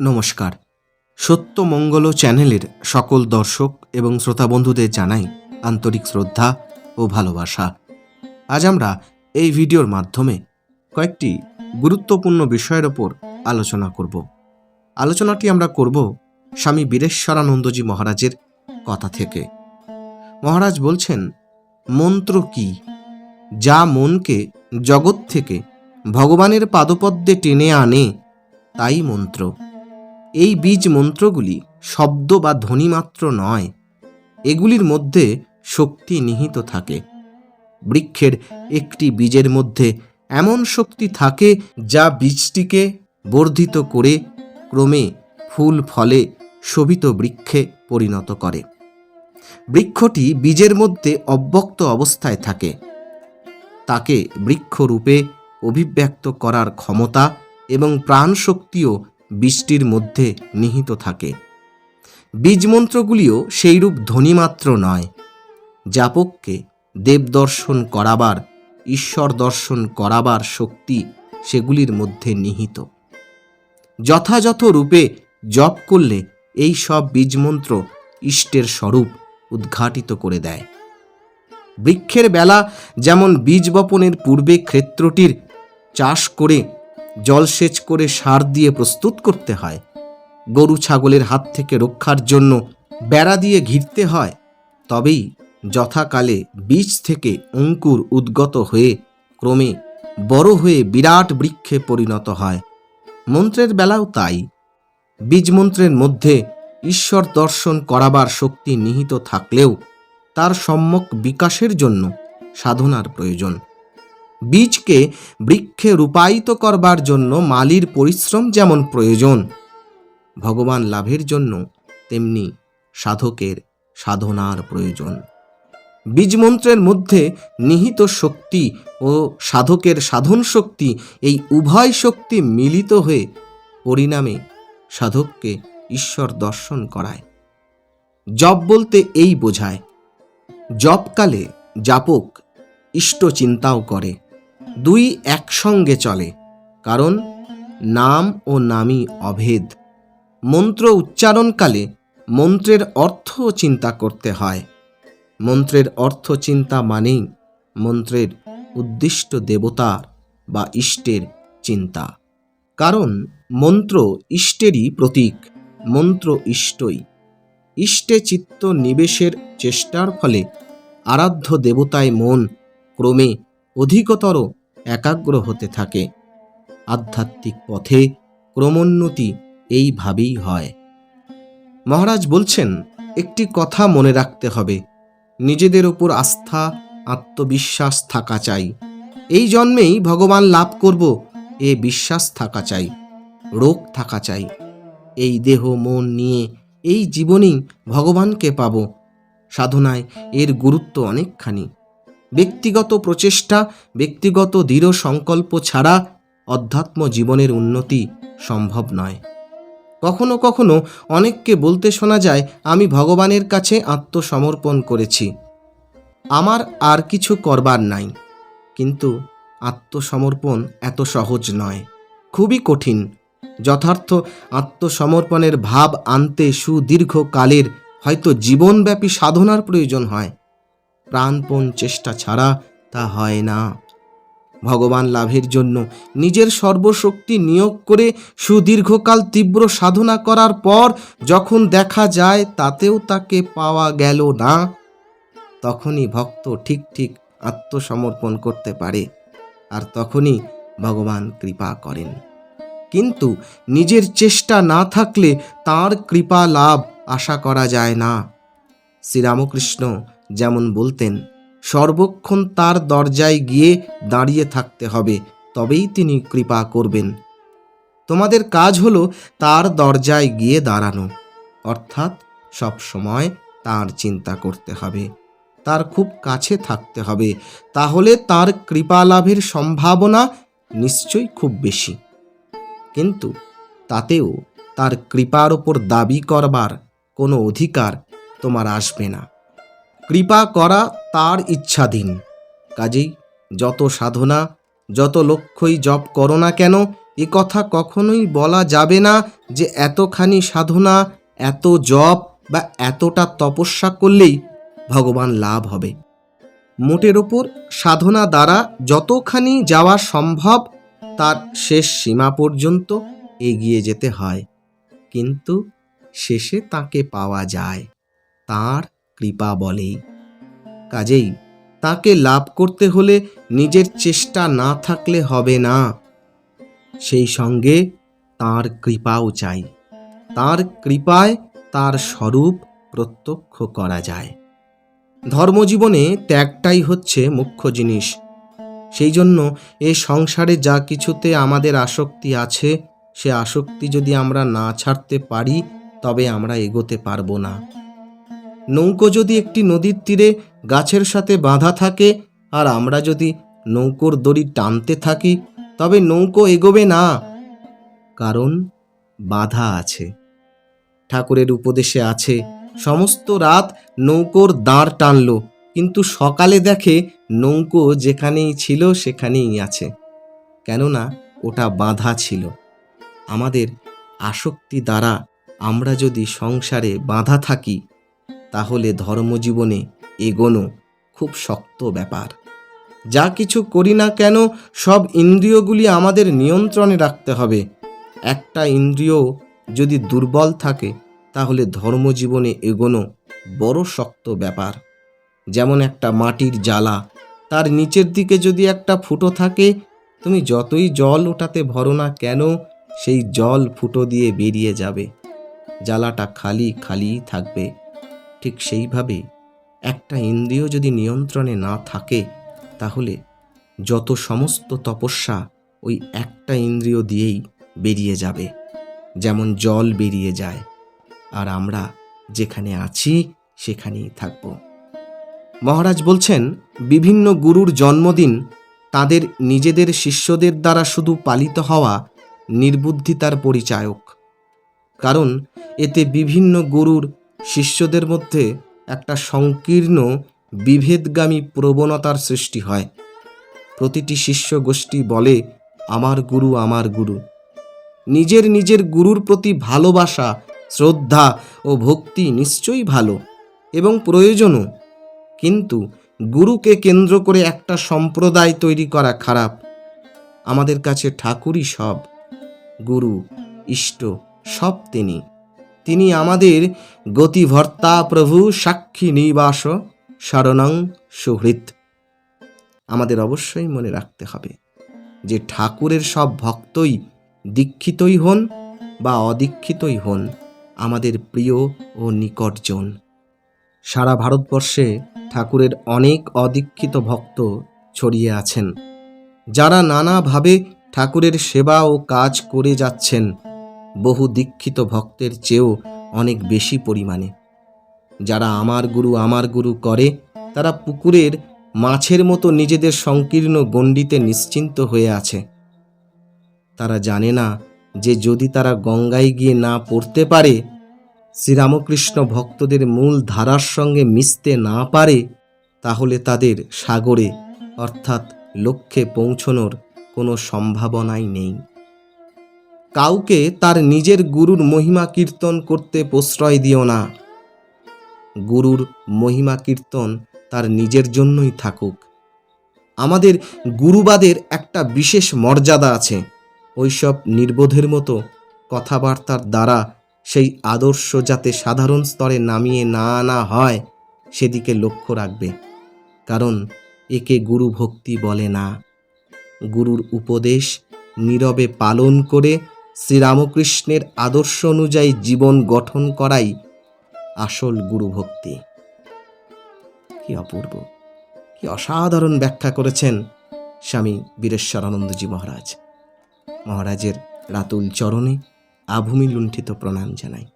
নমস্কার। সত্য মঙ্গল চ্যানেলের সকল দর্শক এবং শ্রোতা বন্ধুদের জানাই আন্তরিক শ্রদ্ধা ও ভালোবাসা। আজ আমরা এই ভিডিওর মাধ্যমে কয়েকটি গুরুত্বপূর্ণ বিষয়ের ওপর আলোচনা করব। আলোচনাটি আমরা করব স্বামী বীরেশ্বরানন্দজি মহারাজের কথা থেকে। মহারাজ বলছেন, মন্ত্র কি? যা মনকে জগৎ থেকে ভগবানের পাদপদ্মে টেনে আনে, তাই মন্ত্র। এই বীজ মন্ত্রগুলি শব্দ বা ধ্বনিমাত্র নয়। এগুলির মধ্যে শক্তি নিহিত থাকে। বৃক্ষের একটি বীজের মধ্যে এমন শক্তি থাকে যা বীজটিকে বর্ধিত করে ক্রমে ফুল ফলে শোভিত বৃক্ষে পরিণত করে। বৃক্ষটি বীজের মধ্যে অব্যক্ত অবস্থায় থাকে। তাকে বৃক্ষরূপে অভিব্যক্ত করার ক্ষমতা এবং প্রাণশক্তিও বৃষ্টির মধ্যে নিহিত থাকে। বীজমন্ত্রগুলিও সেইরূপ ধ্বনিমাত্র নয়। জাপককে দেবদর্শন করাবার, ঈশ্বর দর্শন করাবার শক্তি সেগুলির মধ্যে নিহিত। যথাযথ রূপে জপ করলে এই সব বীজমন্ত্র ইষ্টের স্বরূপ উদ্ঘাটিত করে দেয়। বৃক্ষের বেলা যেমন বীজ বপনের পূর্বে ক্ষেত্রটির চাষ করে জলসেচ করে সার দিয়ে প্রস্তুত করতে হয়। গরু ছাগলের হাত থেকে রক্ষার জন্য বেড়া দিয়ে ঘিরতে হয়। তবেই যথাকালে বীজ থেকে অঙ্কুর উদ্গত হয়ে ক্রমে বড় হয়ে বিরাট বৃক্ষে পরিণত হয়। মন্ত্রের বেলাও তাই। বীজ মন্ত্রের মধ্যে ঈশ্বর দর্শন করাবার শক্তি নিহিত থাকলেও তার সম্যক বিকাশের জন্য সাধনার প্রয়োজন। বীজকে বৃক্ষে রূপায়িত করবার জন্য মালির পরিশ্রম যেমন প্রয়োজন, ভগবান লাভের জন্য তেমনি সাধকের সাধনার প্রয়োজন। বীজমন্ত্রের মধ্যে নিহিত শক্তি ও সাধকের সাধন শক্তি, এই উভয় শক্তি মিলিত হয়ে পরিণামে সাধককে ঈশ্বর দর্শন করায়। জপ বলতে এই বোঝায়, জপকালে জাপক ইষ্ট চিন্তাও করে। দুই একসঙ্গে চলে, কারণ নাম ও নামই অভেদ। মন্ত্র উচ্চারণকালে মন্ত্রের অর্থ চিন্তা করতে হয়। মন্ত্রের অর্থ চিন্তা মানেই মন্ত্রের উদ্দিষ্ট দেবতার বা ইষ্টের চিন্তা। কারণ মন্ত্র ইষ্টেরই প্রতীক, মন্ত্র ইষ্টই। ইষ্টে চিত্ত নিবেশের চেষ্টার ফলে আরাধ্য দেবতায় মন ক্রমে অধিকতর একাগ্র হতে থাকে। আধ্যাত্মিক পথে ক্রমোন্নতি এইভাবেই হয়। মহারাজ বলছেন, একটি কথা মনে রাখতে হবে। নিজেদের ওপর আস্থা, আত্মবিশ্বাস থাকা চাই। এই জন্মেই ভগবান লাভ করব, এ বিশ্বাস থাকা চাই, রোগ থাকা চাই। এই দেহ, মন নিয়ে এই জীবনেই ভগবানকে পাব। সাধনায় এর গুরুত্ব অনেকখানি। ব্যক্তিগত প্রচেষ্টা, ব্যক্তিগত দৃঢ় সংকল্প ছাড়া অধ্যাত্ম জীবনের উন্নতি সম্ভব নয়। কখনো কখনো অনেককে বলতে শোনা যায়, আমি ভগবানের কাছে আত্মসমর্পণ করেছি। আমার আর কিছু করবার নাই। কিন্তু আত্মসমর্পণ এত সহজ নয়। খুবই কঠিন। যথার্থ আত্মসমর্পণের ভাব আনতে সুদীর্ঘ কালের হয়তো জীবনব্যাপী সাধনার প্রয়োজন হয়। প্রাণপণ চেষ্টা ছাড়া তা হয় না। ভগবান লাভের জন্য নিজের সর্বশক্তি নিয়োগ করে সুদীর্ঘকাল তীব্র সাধনা করার পর যখন দেখা যায় তাতেও তাকে পাওয়া গেল না, তখনই ভক্ত ঠিক ঠিক আত্মসমর্পণ করতে পারে আর তখনই ভগবান কৃপা করেন। কিন্তু নিজের চেষ্টা না থাকলে তার কৃপা লাভ আশা করা যায় না। শ্রীরামকৃষ্ণ যেমন বলতেন, সর্বক্ষণ তার দরজায় গিয়ে দাঁড়িয়ে থাকতে হবে, তবেই তিনি কৃপা করবেন। তোমাদের কাজ হলো তার দরজায় গিয়ে দাঁড়ানো, অর্থাৎ সব সময় তার চিন্তা করতে হবে, তার খুব কাছে থাকতে হবে, তাহলে তার কৃপা লাভের সম্ভাবনা নিশ্চয়ই খুব বেশি। কিন্তু তাতেও তার কৃপার ওপর দাবি করবার কোনো অধিকার তোমার আসবে না। কৃপা করা তার ইচ্ছাধীন কাজেই যত সাধনা, যত লক্ষ্যই জপ করো না কেন, এ কথা কখনোই বলা যাবে না যে এতখানি সাধনা, এত জপ বা এতটা তপস্যা করলেই ভগবান লাভ হবে। মোটের ওপর সাধনা দ্বারা যতখানি যাওয়া সম্ভব, তার শেষ সীমা পর্যন্ত এগিয়ে যেতে হয়। কিন্তু শেষে তাকে পাওয়া যায়। তার কৃপা বলেই কাজেই তাকে লাভ করতে হলে নিজের চেষ্টা না থাকলে হবে না। সেই সঙ্গে তার কৃপাও চাই। তার কৃপায় তার স্বরূপ প্রত্যক্ষ করা যায়। ধর্মজীবনে ত্যাগটাই হচ্ছে মুখ্য জিনিস। সেই জন্য এ সংসারে যা কিছুতে আমাদের আসক্তি আছে, সে আসক্তি যদি আমরা না ছাড়তে পারি, তবে আমরা এগোতে পারব না। নৌকো যদি একটি নদীর তীরে গাছের সাথে বাঁধা থাকে, আর আমরা যদি নৌকোর দড়ি টানতে থাকি, তবে নৌকো এগোবে না। কারণ বাধা আছে। ঠাকুরের উপদেশে আছে, সমস্ত রাত নৌকোর দাঁড় টানল, কিন্তু সকালে দেখে নৌকো যেখানেই ছিল সেখানেই আছে। কেননা ওটা বাঁধা ছিল। আমাদের আসক্তি দ্বারা আমরা যদি সংসারে বাঁধা থাকি তাহলে ধর্মজীবনে এগোনো খুব শক্ত ব্যাপার। যা কিছু করি না কেন, সব ইন্দ্রিয়গুলি আমাদের নিয়ন্ত্রণে রাখতে হবে। একটা ইন্দ্রিয় যদি দুর্বল থাকে, তাহলে ধর্মজীবনে এগোনো বড় শক্ত ব্যাপার। যেমন একটা মাটির জ্বালা, তার নিচের দিকে যদি একটা ফুটো থাকে, তুমি যতই জল ওটাতে ভরো না কেন, সেই জল ফুটো দিয়ে বেরিয়ে যাবে। জ্বালাটা খালি খালি থাকবে। ঠিক সেইভাবে একটা ইন্দ্রিয় যদি নিয়ন্ত্রণে না থাকে, তাহলে যত সমস্ত তপস্যা ওই একটা ইন্দ্রিয় দিয়েই বেরিয়ে যাবে। যেমন জল বেরিয়ে যায়, আর আমরা যেখানে আছি সেখানেই থাকব। মহারাজ বলছেন, বিভিন্ন গুরুর জন্মদিন তাদের নিজেদের শিষ্যদের দ্বারা শুধু পালিত হওয়া নির্বুদ্ধিতার পরিচায়ক। কারণ এতে বিভিন্ন গুরুর শিষ্যদের মধ্যে একটা সংকীর্ণ, বিভেদগামী প্রবণতার সৃষ্টি হয়। প্রতিটি শিষ্য গোষ্ঠী বলে, আমার গুরু আমার গুরু। নিজের নিজের গুরুর প্রতি ভালোবাসা, শ্রদ্ধা ও ভক্তি নিশ্চয়ই ভালো এবং প্রয়োজনও। কিন্তু গুরুকে কেন্দ্র করে একটা সম্প্রদায় তৈরি করা খারাপ। আমাদের কাছে ঠাকুরই সব, গুরু, ইষ্ট, সব তিনি। তিনি আমাদের গতিভর্তা প্রভু সাক্ষী নিবাস শরণং সুহৃত আমাদের অবশ্যই মনে রাখতে হবে যে ঠাকুরের সব ভক্তই দীক্ষিতই হন বা অদীক্ষিতই হন আমাদের প্রিয় ও নিকটজন সারা ভারতবর্ষে ঠাকুরের অনেক অদীক্ষিত ভক্ত ছড়িয়ে আছেন। যারা নানাভাবে ঠাকুরের সেবা ও কাজ করে যাচ্ছেন বহু দীক্ষিত ভক্তের চেয়েও অনেক বেশি পরিমাণে। যারা আমার গুরু আমার গুরু করে, তারা পুকুরের মাছের মতো নিজেদের সংকীর্ণ গণ্ডিতে নিশ্চিন্ত হয়ে আছে। তারা জানে না যে যদি তারা গঙ্গায় গিয়ে না পড়তে পারে, শ্রীরামকৃষ্ণ ভক্তদের মূল ধারার সঙ্গে মিশতে না পারে, তাহলে তাদের সাগরে, অর্থাৎ লক্ষ্যে পৌঁছনোর কোনো সম্ভাবনাই নেই। কাউকে তার নিজের গুরুর মহিমা কীর্তন করতে প্রশ্রয় দিও না। গুরুর মহিমা কীর্তন তার নিজের জন্যই থাকুক। আমাদের গুরুবাদের একটা বিশেষ মর্যাদা আছে। ওইসব নির্বোধের মতো কথাবার্তার দ্বারা সেই আদর্শ যাতে সাধারণ স্তরে নামিয়ে না আনা হয়, সেদিকে লক্ষ্য রাখবে। কারণ একে গুরু ভক্তি বলে না। গুরুর উপদেশ নীরবে পালন করে শ্রীরামকৃষ্ণের আদর্শ অনুযায়ী জীবন গঠন করাই আসল গুরু ভক্তি কি অপূর্ব, কি অসাধারণ ব্যাখ্যা করেছেন স্বামী বীরেশ্বরানন্দজি মহারাজ। মহারাজের রাতুল চরণে আভূমি লুণ্ঠিত প্রণাম জানাই।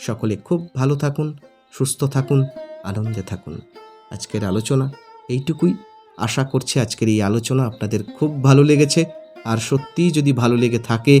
সকলে খুব ভালো থাকুন, সুস্থ থাকুন, আনন্দে থাকুন। আজকের আলোচনা এইটুকুই। আশা করছি আজকের এই আলোচনা আপনাদের খুব ভালো লেগেছে। আর সত্যিই যদি ভালো লেগে থাকে